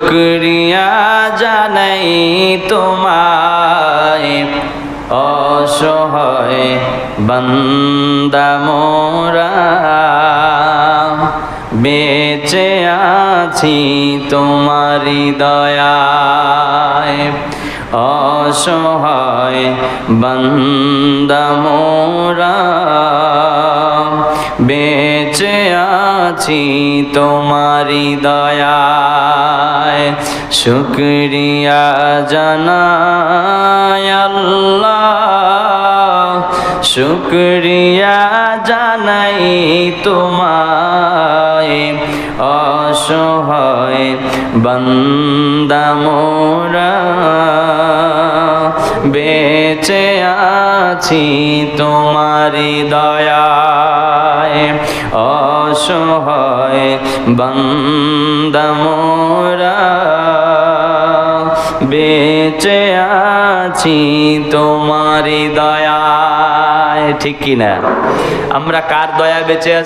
শুক্রিয়া জানাই তোমায় অসহায় বান্দা মোরা। বেঁচে আছি তোমারি দয়ায় অসহায় বান্দা মোরা। বেঁচে আছি তোমারি দয়ায়। শুক্রিয়া আল্লাহ। শুক্রিয়া জানাই তোমায়। অসহায় বান্দা বেঁচে আছি তোমারি দয়ায় অসহায় বান্দা মোরা বেঁচে আছি তোমারি দয়া ঠিক কিনা? আমরা কার দয়া বেঁচে আছি?